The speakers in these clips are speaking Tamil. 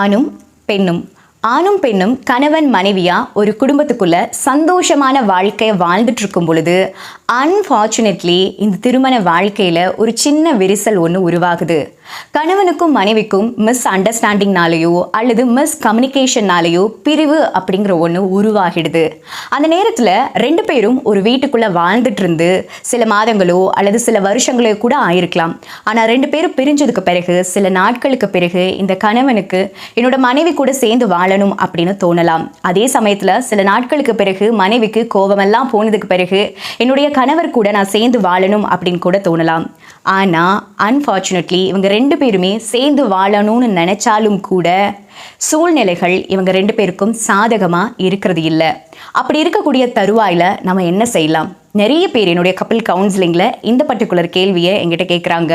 ஆணும் பெண்ணும். ஆணும் பெண்ணும் கணவன் மனைவியா ஒரு குடும்பத்துக்குள்ள சந்தோஷமான வாழ்க்கையை வாழ்ந்துட்டு இருக்கும் பொழுது அன்ஃபார்ச்சுனேட்லி இந்த திருமண வாழ்க்கையில ஒரு சின்ன விரிசல் ஒன்று உருவாகுது. கணவனுக்கும் மனைவிக்கும் மிஸ் அண்டர்ஸ்டாண்டிங்னாலேயோ அல்லது மிஸ் கம்யூனிகேஷன்னாலேயோ பிரிவு அப்படிங்கிற ஒன்று உருவாகிடுது. அந்த நேரத்தில் ரெண்டு பேரும் ஒரு வீட்டுக்குள்ளே வாழ்ந்துட்டு இருந்து சில மாதங்களோ அல்லது சில வருஷங்களோ கூட ஆயிருக்கலாம். ஆனால் ரெண்டு பேரும் பிரிஞ்சதுக்கு பிறகு சில நாட்களுக்கு பிறகு இந்த கணவனுக்கு என்னோட மனைவி கூட சேர்ந்து வாழணும் அப்படின்னு தோணலாம். அதே சமயத்தில் சில நாட்களுக்கு பிறகு மனைவிக்கு கோபமெல்லாம் போனதுக்கு பிறகு என்னுடைய கணவர் கூட நான் சேர்ந்து வாழணும் அப்படின்னு கூட தோணலாம். ஆனால் அன்ஃபார்ச்சுனேட்லி இவங்க ரெண்டு பேருமே சேர்ந்து வாழணும்னு நினச்சாலும் கூட சூழ்நிலைகள் இவங்க ரெண்டு பேருக்கும் சாதகமாக இருக்கிறது இல்லை. அப்படி இருக்கக்கூடிய தருவாயில் நம்ம என்ன செய்யலாம்? நிறைய பேர் என்னுடைய கப்பிள் கவுன்சிலிங்கில் இந்த பர்டிகுலர் கேள்வியை எங்கிட்ட கேட்குறாங்க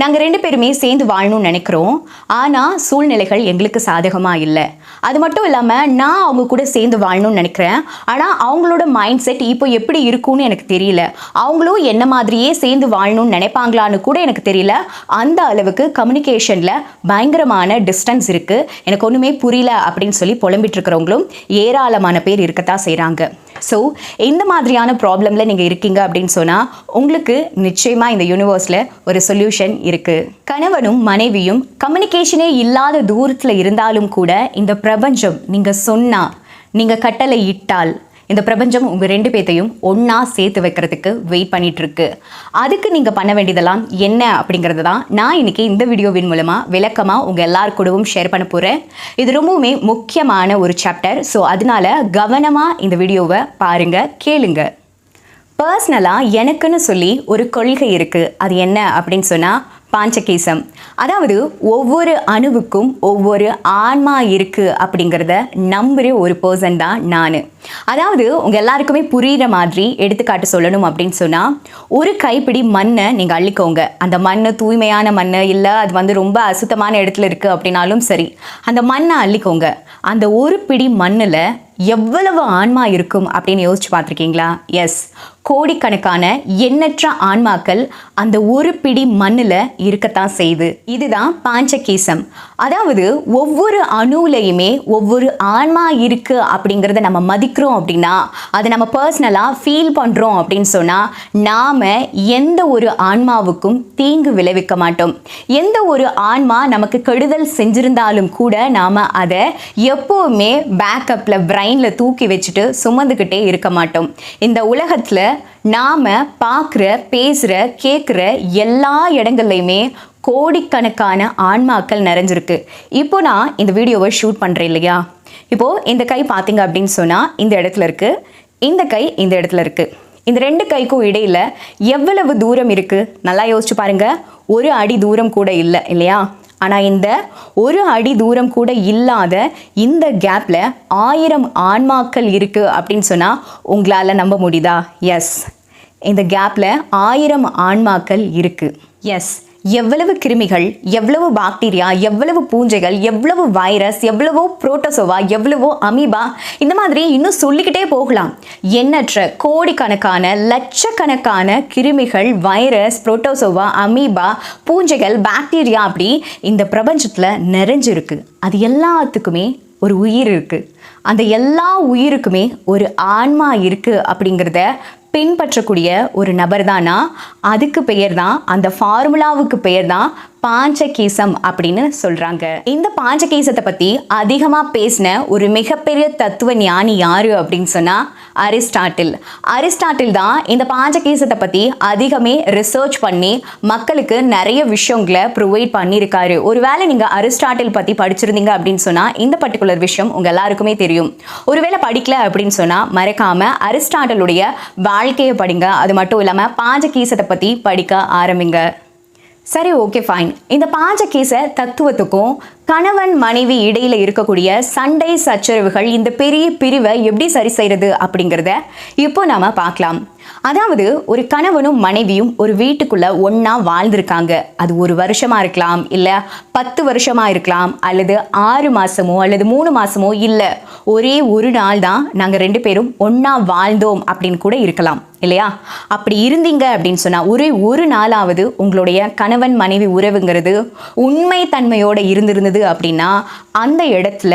நாங்கள் ரெண்டு பேருமே சேர்ந்து வாழணும்னு நினைக்கிறோம். ஆனால் சூழ்நிலைகள் எங்களுக்கு சாதகமாக இல்லை. அது மட்டும் இல்லாமல் நான் அவங்க கூட சேர்ந்து வாழணும்னு நினைக்கிறேன். ஆனால் அவங்களோட மைண்ட் செட் இப்போ எப்படி இருக்கும்னு எனக்கு தெரியல. அவங்களும் என்ன மாதிரியே சேர்ந்து வாழணும்னு நினைப்பாங்களான்னு கூட எனக்கு தெரியல. அந்த அளவுக்கு கம்யூனிகேஷனில் பயங்கரமான டிஸ்டன்ஸ் இருக்குது எனக்கு ஒன்றுமே புரியல அப்படின்னு சொல்லி புலம்பிட்டு இருக்கிறவங்களும் ஏராளமான பேர் இருக்கத்தான் செய்கிறாங்க ஸோ இந்த மாதிரியான ப்ராப்ளமில் நீங்கள் இருக்கீங்க அப்படின்னு சொன்னால் உங்களுக்கு நிச்சயமாக இந்த யூனிவர்ஸில் ஒரு சொல்யூஷன் இருக்குது கணவனும் மனைவியும் கம்யூனிகேஷனே இல்லாத தூரத்தில் இருந்தாலும் கூட இந்த பிரபஞ்சம் நீங்கள் சொன்னால் நீங்கள் கட்டளை இட்டால் இந்த பிரபஞ்சம் உங்கள் ரெண்டு பேர்த்தையும் ஒன்றா சேர்த்து வைக்கிறதுக்கு வெயிட் பண்ணிட்டு இருக்கு அதுக்கு நீங்கள் பண்ண வேண்டியதெல்லாம் என்ன அப்படிங்கிறது தான் நான் இன்றைக்கி இந்த வீடியோவின் மூலமாக விளக்கமாக உங்கள் எல்லார் கூடவும் ஷேர் பண்ண போகிறேன் இது ரொம்பவுமே முக்கியமான ஒரு சாப்டர் ஸோ அதனால கவனமாக இந்த வீடியோவை பாருங்கள் கேளுங்க. பர்சனலாக எனக்குன்னு சொல்லி ஒரு கொள்கை இருக்குது அது என்ன அப்படின்னு சொன்னால் பாஞ்சகேசம். அதாவது ஒவ்வொரு அணுவுக்கும் ஒவ்வொரு ஆன்மா இருக்குது அப்படிங்கிறத நம்புகிற ஒரு பர்சன் தான் நான். அதாவது உங்கள் எல்லாருக்குமே புரிகிற மாதிரி எடுத்துக்காட்டு சொல்லணும் அப்படின்னு சொன்னால் ஒரு கைப்பிடி மண்ணை நீங்கள் அள்ளிக்கோங்க. அந்த மண் தூய்மையான மண் இல்லை அது வந்து ரொம்ப அசுத்தமான இடத்துல இருக்குது அப்படின்னாலும் சரி அந்த மண்ணை அள்ளிக்கோங்க. அந்த ஒரு பிடி மண்ணில் எவ்வளவு ஆன்மா இருக்கும் அப்படின்னு யோசிச்சு பார்த்துருக்கீங்களா? எஸ் கோடிக்கணக்கான எண்ணற்ற ஆன்மாக்கள் அந்த ஒரு பிடி மண்ணில் இருக்கத்தான் செய்யுது இதுதான் பாஞ்சகீசம். அதாவது ஒவ்வொரு அணுலையுமே ஒவ்வொரு ஆன்மா இருக்கு அப்படிங்கிறத நம்ம மதிக்கிறோம் அப்படின்னா அதை நம்ம பர்சனலாக ஃபீல் பண்ணுறோம் அப்படின்னு சொன்னால் நாம் எந்த ஒரு ஆன்மாவுக்கும் தீங்கு விளைவிக்க மாட்டோம். எந்த ஒரு ஆன்மா நமக்கு கெடுதல் செஞ்சிருந்தாலும் கூட நாம் அதை எப்போவுமே பேக்கப்பில் பிரெயினில் தூக்கி வச்சுட்டு சுமந்துக்கிட்டே இருக்க மாட்டோம். இந்த உலகத்தில் நாம் பார்க்குற பேசுகிற கேட்குற எல்லா இடங்கள்லையுமே கோடிக்கணக்கான ஆன்மாக்கள் நிறைஞ்சிருக்கு. இப்போ நான் இந்த வீடியோவை ஷூட் பண்ணுறேன் இல்லையா? இப்போது இந்த கை பார்த்தீங்க அப்படின்னு சொன்னால் இந்த இடத்துல இருக்குது இந்த கை இந்த இடத்துல இருக்குது இந்த ரெண்டு கைக்கும் இடையில் எவ்வளவு தூரம் இருக்குது நல்லா யோசிச்சு பாருங்கள் ஒரு அடி தூரம் கூட இல்லை இல்லையா? ஆனால் இந்த ஒரு அடி தூரம் கூட இல்லாத இந்த கேப்பில் ஆயிரம் ஆன்மாக்கள் இருக்குது அப்படின்னு சொன்னால் உங்களால் நம்ப முடியுதா? எஸ் இந்த கேப்பில் ஆயிரம் ஆன்மாக்கள் இருக்குது எஸ் எவ்வளவு கிருமிகள் எவ்வளவு பாக்டீரியா எவ்வளவு பூஞ்சைகள் எவ்வளவு வைரஸ் எவ்வளவோ புரோட்டோசோவா எவ்வளவோ அமீபா இந்த மாதிரி இன்னும் சொல்லிக்கிட்டே போகலாம். எண்ணற்ற கோடிக்கணக்கான லட்சக்கணக்கான கிருமிகள் வைரஸ் புரோட்டோசோவா அமீபா பூஞ்சைகள் பாக்டீரியா அப்படி இந்த பிரபஞ்சத்தில் நிறைஞ்சிருக்கு. அது எல்லாத்துக்குமே ஒரு உயிர் இருக்குது அந்த எல்லா உயிருக்குமே ஒரு ஆன்மா இருக்குது அப்படிங்கிறத பின்பற்றக்கூடிய ஒரு நபர் தானா அதுக்கு பெயர் தான் அந்த ஃபார்முலாவுக்கு பெயர் தான் பாஞ்சகேசம் அப்படின்னு சொல்கிறாங்க இந்த பாஞ்சகேசத்தை பற்றி அதிகமாக பேசின ஒரு மிகப்பெரிய தத்துவ ஞானி யாரு அப்படின்னு சொன்னால் அரிஸ்டாட்டில். அரிஸ்டாட்டில் தான் இந்த பாஞ்சகேசத்தை பற்றி அதிகமே ரிசர்ச் பண்ணி மக்களுக்கு நிறைய விஷயங்களை ப்ரொவைட் பண்ணியிருக்காரு. ஒருவேளை நீங்கள் அரிஸ்டாட்டில் பற்றி படிச்சிருந்தீங்க அப்படின்னு சொன்னால் இந்த பர்டிகுலர் விஷயம் உங்க எல்லாருக்குமே தெரியும். ஒருவேளை படிக்கல அப்படின்னு சொன்னால் மறக்காம அரிஸ்டாட்டிலுடைய வாழ்க்கையை படிங்க. அது மட்டும் இல்லாமல் பாஞ்சகீசத்தை பற்றி படிக்க ஆரம்பிங்க. சரி ஓகே ஃபைன் இந்த பாஞ்சகேச தத்துவத்துக்கும் கணவன் மனைவி இடையில இருக்கக்கூடிய சண்டை சச்சரவுகள் இந்த பெரிய பிரிவை எப்படி சரி செய்யறது அப்படிங்கிறத இப்போ நாம பார்க்கலாம். அதாவது ஒரு கணவனும் மனைவியும் ஒரு வீட்டுக்குள்ள ஒன்னா வாழ்ந்திருக்காங்க. அது ஒரு வருஷமா இருக்கலாம் இல்ல பத்து வருஷமா இருக்கலாம் அல்லது ஆறு மாசமோ அல்லது மூணு மாசமோ இல்ல. ஒரே ஒரு நாள் தான் நாங்க ரெண்டு பேரும் ஒன்னா வாழ்ந்தோம் அப்படின்னு கூட இருக்கலாம். இல்லையா? அப்படி இருந்தீங்க அப்படின்னு சொன்னால் ஒரே ஒரு நாளாவது உங்களுடைய கணவன் மனைவி உறவுங்கிறது உண்மை தன்மையோடு இருந்திருந்தது அப்படின்னா அந்த இடத்துல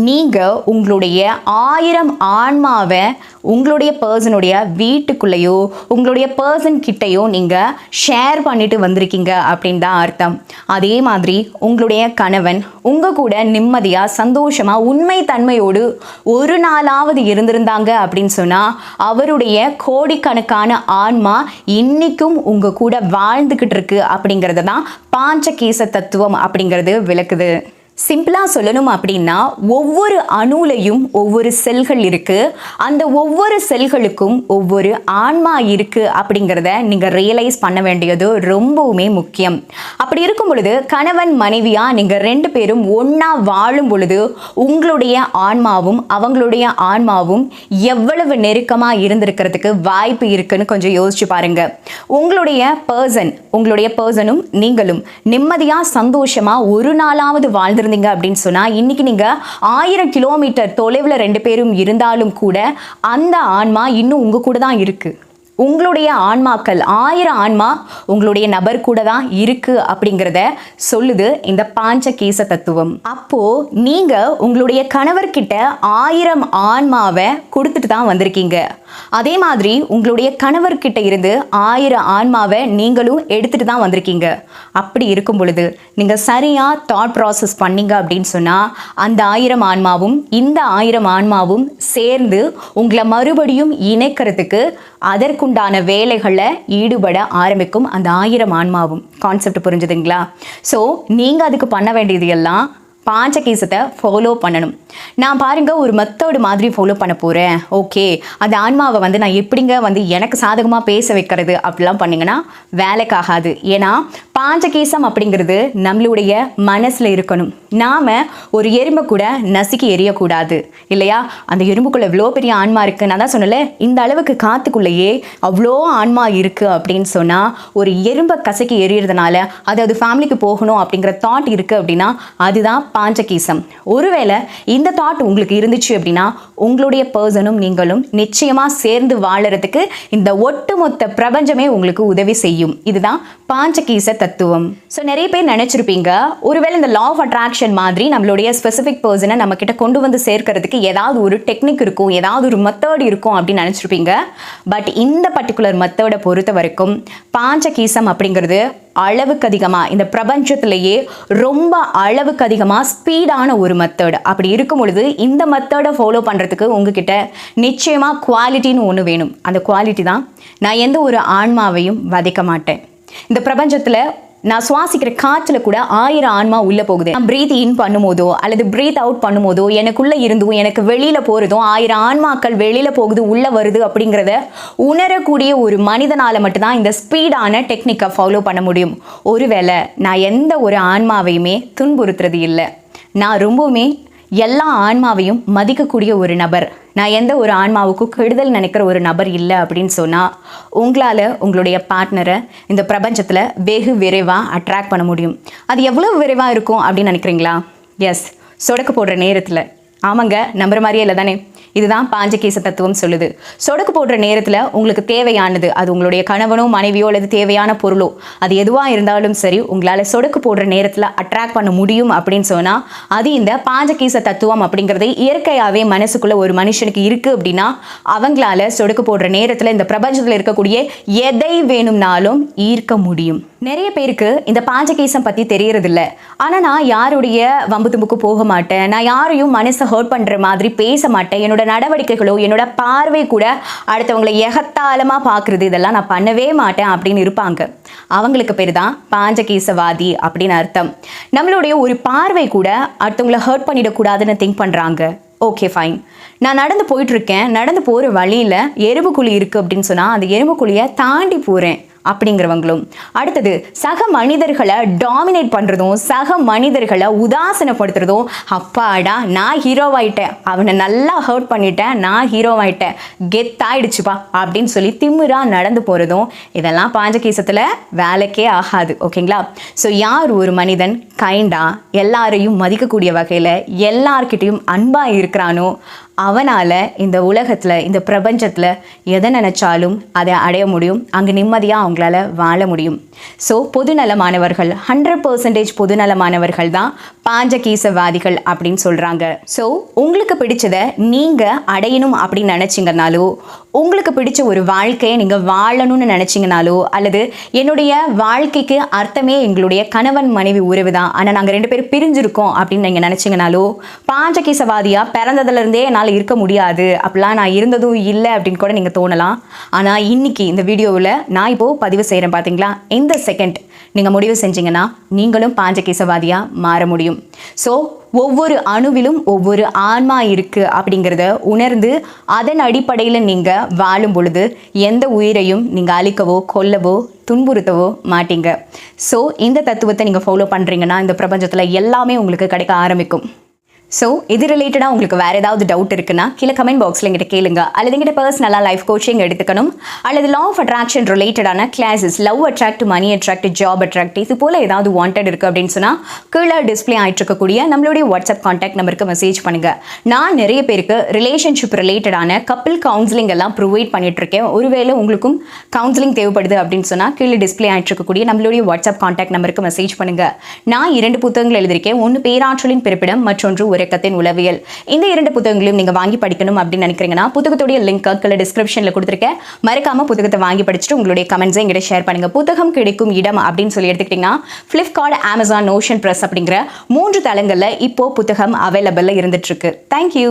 நீங்கள் உங்களுடைய ஆயிரம் ஆன்மாவை உங்களுடைய பர்சனுடைய வீட்டுக்குள்ளேயோ உங்களுடைய பர்சன் கிட்டேயோ நீங்கள் ஷேர் பண்ணிட்டு வந்திருக்கீங்க அப்படின்னு தான் அர்த்தம். அதே மாதிரி உங்களுடைய கணவன் உங்கள் கூட நிம்மதியாக சந்தோஷமாக உண்மை தன்மையோடு ஒரு நாளாவது இருந்திருந்தாங்க அப்படின்னு சொன்னால் அவருடைய கோடிக்க கோடிக்கணக்கான ஆன்மா இன்னைக்கும் உங்க கூட வாழ்ந்துகிட்டு இருக்கு அப்படிங்கறத தான் பாஞ்சகேச தத்துவம் அப்படிங்கிறது விளக்குது. சிம்பிளா சொல்லணும் அப்படின்னா ஒவ்வொரு அணுலையும் ஒவ்வொரு செல்கள் இருக்கு. அந்த ஒவ்வொரு செல்களுக்கும் ஒவ்வொரு ஆன்மா இருக்கு அப்படிங்கிறத நீங்க ரியலைஸ் பண்ண வேண்டியது ரொம்பவுமே முக்கியம். அப்படி இருக்கும் பொழுது கணவன் மனைவியா நீங்க ரெண்டு பேரும் ஒன்றா வாழும் பொழுது உங்களுடைய ஆன்மாவும் அவங்களுடைய ஆன்மாவும் எவ்வளவு நெருக்கமா இருந்திருக்கிறதுக்கு வாய்ப்பு இருக்குன்னு கொஞ்சம் யோசிச்சு பாருங்க. உங்களுடைய பர்சன் உங்களுடைய பர்சனும் நீங்களும் நிம்மதியா சந்தோஷமா ஒரு நாளாவது வாழ்ந்து இருந்தீங்க அப்படின்னு சொன்னா இன்னைக்கு நீங்க ஆயிரம் கிலோமீட்டர் தொலைவில் ரெண்டு பேரும் இருந்தாலும் கூட அந்த ஆன்மா இன்னும் உங்க கூட தான் இருக்கு. உங்களுடைய ஆன்மாக்கள் ஆயிரம் ஆன்மா உங்களுடைய நபர் கூட தான் இருக்கு அப்படிங்கிறத சொல்லுது இந்த பாஞ்ச கேச தத்துவம். அப்போ நீங்க உங்களுடைய கணவர்கிட்ட ஆயிரம் ஆன்மாவை கொடுத்துட்டு தான் வந்திருக்கீங்க. அதே மாதிரி உங்களுடைய கணவர்கிட்ட இருந்து ஆயிரம் ஆன்மாவை நீங்களும் எடுத்துட்டு தான் வந்திருக்கீங்க. அப்படி இருக்கும் பொழுது நீங்க சரியா தாட் ப்ராசஸ் பண்ணீங்க அப்படின்னு சொன்னா அந்த ஆயிரம் ஆன்மாவும் இந்த ஆயிரம் ஆன்மாவும் சேர்ந்து உங்களை மறுபடியும் இணைக்கிறதுக்கு அதற்கு உண்டான வேலைகளை ஈடுபட ஆரம்பிக்கும் அந்த ஆயிரம் ஆன்மாவும். கான்செப்ட் புரிஞ்சுதுங்களா? ஸோ நீங்கள் அதுக்கு பண்ண வேண்டியது எல்லாம் பாஞ்சகேசத்தை ஃபாலோ பண்ணணும். நான் பாருங்க ஒரு மெத்தடு மாதிரி ஃபாலோ பண்ண போகிறேன் ஓகே அந்த ஆன்மாவை வந்து நான் எப்படிங்க வந்து எனக்கு சாதகமாக பேச வைக்கிறது அப்படிலாம் பண்ணிங்கன்னா வேலைக்காகாது. ஏன்னா பாஞ்சகீசம் அப்படிங்கிறது நம்மளுடைய மனசில் இருக்கணும். நாம் ஒரு எறும்பை கூட நசுக்கி எரியக்கூடாது இல்லையா? அந்த எறும்புக்குள்ளே இவ்வளோ பெரிய ஆன்மா இருக்குது நான் தான் சொன்னல இந்த அளவுக்கு காத்துக்குள்ளேயே அவ்வளோ ஆன்மா இருக்குது அப்படின்னு சொன்னால் ஒரு எறும்பை கசக்கி எரியறதுனால அது அது ஃபேமிலிக்கு போகணும் அப்படிங்கிற தாட் இருக்குது அப்படின்னா அதுதான் பாஞ்சகீசம். ஒருவேளை இந்த தாட் உங்களுக்கு இருந்துச்சு அப்படின்னா உங்களுடைய பர்சனும் நீங்களும் நிச்சயமாக சேர்ந்து வாழறதுக்கு இந்த ஒட்டுமொத்த பிரபஞ்சமே உங்களுக்கு உதவி செய்யும். இதுதான் பாஞ்சகீச தத்துவம். ஸோ நிறைய பேர் நினைச்சிருப்பீங்க ஒருவேளை இந்த லா ஆஃப் அட்ராக்ஷன் மாதிரி நம்மளுடைய ஸ்பெசிஃபிக் பர்சனை நம்ம கிட்ட கொண்டு வந்து சேர்க்கறதுக்கு ஏதாவது ஒரு டெக்னிக் இருக்கும் ஏதாவது ஒரு மெத்தட் இருக்கும் அப்படின்னு நினச்சிருப்பீங்க. பட் இந்த பர்டிகுலர் மெத்தடை பொறுத்த வரைக்கும் பாஞ்சகீசம் அப்படிங்கிறது அளவுக்கு அதிகமாக இந்த பிரபஞ்சத்திலேயே ரொம்ப அளவுக்கு அதிகமாக ஸ்பீடான ஒரு மெத்தட் அப்படி இருக்கும் பொழுது இந்த மெத்தடை ஃபாலோ பண்ணுறதுக்கு உங்ககிட்ட நிச்சயமாக குவாலிட்டின்னு ஒன்று வேணும். அந்த குவாலிட்டி தான் நான் எந்த ஒரு ஆன்மாவையும் வதைக்க மாட்டேன். இந்த பிரபஞ்சத்தில் நான் சுவாசிக்கிற காற்றுல கூட ஆயிரம் ஆன்மா உள்ளே போகுது. நான் பிரீத் இன் பண்ணும்போதோ அல்லது பிரீத் அவுட் பண்ணும்போதோ எனக்குள்ளே இருந்தும் எனக்கு வெளியில் போகிறதும் ஆயிரம் ஆன்மாக்கள் வெளியில் போகுது உள்ளே வருது அப்படிங்கிறத உணரக்கூடிய ஒரு மனிதனால் மட்டும்தான் இந்த ஸ்பீடான டெக்னிக்கை ஃபாலோ பண்ண முடியும். ஒருவேளை நான் எந்த ஒரு ஆன்மாவையுமே துன்புறுத்துறது இல்லை. நான் ரொம்பவுமே எல்லா ஆன்மாவையும் மதிக்கக்கூடிய ஒரு நபர். நான் எந்த ஒரு ஆன்மாவுக்கும் கெடுதல் நினைக்கிற ஒரு நபர் இல்லை அப்படின்னு சொன்னால் உங்களால் உங்களுடைய பார்ட்னரை இந்த பிரபஞ்சத்தில் வெகு விரைவாக அட்ராக்ட் பண்ண முடியும். அது எவ்வளோ விரைவாக இருக்கும் அப்படின்னு நினைக்கிறீங்களா? எஸ் சொடக்கு போடுற நேரத்தில். ஆமாங்க நம்புற மாதிரியே இல்லை தானே இதுதான் பாஞ்சகேச தத்துவம் சொல்லுது. சொடக்கு போடுற நேரத்தில் உங்களுக்கு தேவையானது அது உங்களுடைய கணவனோ மனைவியோ அல்லது தேவையான பொருளோ அது எதுவாக இருந்தாலும் சரி உங்களால் சொடக்கு போடுற நேரத்தில் அட்ராக்ட் பண்ண முடியும் அப்படின்னு சொன்னால் அது இந்த பாஞ்சகேச தத்துவம் அப்படிங்கிறது இயற்கையாகவே மனசுக்குள்ள ஒரு மனுஷனுக்கு இருக்குது அப்படின்னா அவங்களால சொடக்கு போடுற நேரத்தில் இந்த பிரபஞ்சத்தில் இருக்கக்கூடிய எதை வேணும்னாலும் ஈர்க்க முடியும். நிறைய பேருக்கு இந்த பாஞ்சகேசம் பற்றி தெரியறதில்ல. ஆனால் நான் யாருடைய வம்பு தும்புக்கு போக மாட்டேன் நான் யாரையும் மனசை ஹர்ட் பண்ணுற மாதிரி பேச மாட்டேன் என்னோட நடவடிக்கைகளோ என்னோட பார்வை கூட அடுத்தவங்களை எகத்தாளமாக பார்க்குறது இதெல்லாம் நான் பண்ணவே மாட்டேன் அப்படின்னு இருப்பாங்க. அவங்களுக்கு பேர் தான் பாஞ்சகேசவாதி அப்படின்னு அர்த்தம். நம்மளுடைய ஒரு பார்வை கூட அடுத்தவங்களை ஹர்ட் பண்ணிடக்கூடாதுன்னு திங்க் பண்ணுறாங்க ஓகே ஃபைன் நான் நடந்து போயிட்டுருக்கேன் நடந்து போகிற வழியில் எறும்புக்குழி இருக்குது அப்படின்னு சொன்னால் அந்த எறும்புக்குழியை தாண்டி போகிறேன் அப்படிங்கிறவங்களும். அடுத்தது சக மனிதர்களை டாமினேட் பண்ணுறதும் சக மனிதர்களை உதாசனப்படுத்துறதும் அப்பாடா நான் ஹீரோவாயிட்டேன் அவனை நல்லா ஹர்ட் பண்ணிட்டேன் நான் ஹீரோவாயிட்டேன் கெத்தாயிடுச்சுப்பா அப்படின்னு சொல்லி திமுறா நடந்து போகிறதும் இதெல்லாம் பாஞ்சகீசத்தில் வேலைக்கே ஆகாது ஓகேங்களா? ஸோ யார் ஒரு மனிதன்? கைண்டா எல்லாரையும் மதிக்கக்கூடிய வகையில் எல்லார்கிட்டையும் அன்பாக இருக்கிறானோ அவனால் இந்த உலகத்தில் இந்த பிரபஞ்சத்தில் எதை நினச்சாலும் அதை அடைய முடியும். அங்கே நிம்மதியாக அவங்களால வாழ முடியும். ஸோ பொதுநலமானவர்கள் ஹண்ட்ரட் பர்சன்டேஜ் பொதுநலமானவர்கள் தான் பாஞ்சகீசவாதிகள் அப்படின்னு சொல்கிறாங்க ஸோ உங்களுக்கு பிடிச்சதை நீங்கள் அடையணும் அப்படின்னு நினச்சிங்கனாலோ உங்களுக்கு பிடிச்ச ஒரு வாழ்க்கையை நீங்கள் வாழணும்னு நினச்சிங்கனாலோ அல்லது என்னுடைய வாழ்க்கைக்கு அர்த்தமே எங்களுடைய கணவன் மனைவி உறவு தான் ஆனால் நாங்கள் ரெண்டு பேரும் பிரிஞ்சிருக்கோம் அப்படின்னு நீங்கள் நினச்சிங்கனாலோ பாஞ்சகீசவாதியாக பிறந்ததுலேருந்தே என்னால் இருக்க முடியாது. அப்படிலாம் நான் இருந்ததும் இல்லை அப்படின்னு கூட நீங்கள் தோணலாம். ஆனால் இன்னைக்கு இந்த வீடியோவில் நான் இப்போது பதிவு செய்கிறேன் பார்த்தீங்களா இந்த செகண்ட் நீங்கள் முடிவு செஞ்சீங்கன்னா நீங்களும் பாஞ்சகேசவாதியாக மாற முடியும். ஸோ ஒவ்வொரு அணுவிலும் ஒவ்வொரு ஆன்மா இருக்குது அப்படிங்கிறத உணர்ந்து அதன் அடிப்படையில் நீங்கள் வாழும் பொழுது எந்த உயிரையும் நீங்கள் அழிக்கவோ கொல்லவோ துன்புறுத்தவோ மாட்டீங்க. ஸோ இந்த தத்துவத்தை நீங்கள் ஃபாலோ பண்ணுறீங்கன்னா இந்த பிரபஞ்சத்தில் எல்லாமே உங்களுக்கு கிடைக்க ஆரம்பிக்கும். ஸோ இது ரிலேட்டடாக உங்களுக்கு வேறு ஏதாவது டவுட் இருக்குன்னா கீழே கமெண்ட் பாக்ஸில் எங்கிட்ட கேளுங்க. அல்லது எங்கிட்ட பர்சனலாக லைஃப் கோச்சிங் எடுத்துக்கணும். அல்லது லா ஆஃப் அட்ராக்ஷன் ரிலேட்டடான classes love attract money attract job attract இது போல் ஏதாவது வாண்டட் இருக்குது அப்படின்னு சொன்னால் கீழே டிஸ்பிளே ஆகிட்டு இருக்கக்கூடிய நம்மளுடைய வாட்ஸ்அப் காண்டாக்ட் நம்பருக்கு மெசேஜ் பண்ணுங்க. நான் நிறைய பேருக்கு ரிலேஷன்ஷிப் ரிலேட்டடான கப்பிள் கவுன்சிலிங் எல்லாம் ப்ரொவைட் பண்ணிட்டு இருக்கேன். ஒருவேளை உங்களுக்கும் கவுன்சிலிங் தேவைப்படுது அப்படின்னு சொன்னால் கீழே டிஸ்பிளே ஆகிட்டு இருக்கக்கூடிய நம்மளுடைய வாட்ஸ்அப் காண்டாக்ட் நம்பருக்கு மெசேஜ் பண்ணுங்கள் நான் இரண்டு புத்தகங்கள் எழுதியிருக்கேன். ஒன்று பேராற்றலின் பிறப்பிடம் மற்றொன்று உறக்கத்தின் உளவியல். இந்த இரண்டு புத்தகங்களையும் நீங்க வாங்கி படிக்கணும் அப்படின்னு நினைக்கிறீங்கன்னா புத்தகத்துடைய லிங்க் கீழே டிஸ்கிரிப்ஷன்ல கொடுத்துருக்கேன். மறக்காம புத்தகத்தை வாங்கி படிச்சுட்டு உங்களுடைய கமெண்ட்ஸை எங்கிட்ட ஷேர் பண்ணுங்க. புத்தகம் கிடைக்கும் இடம் அப்படின்னு சொல்லி எடுத்துக்கிட்டீங்கன்னா ஃப்ளிப்கார்ட் அமேசான் நோஷன் ப்ரெஸ் அப்படிங்கிற மூன்று தளங்களில் இப்போ புத்தகம் அவைலபிளில் இருந்துட்டு இருக்கு. தேங்க்யூ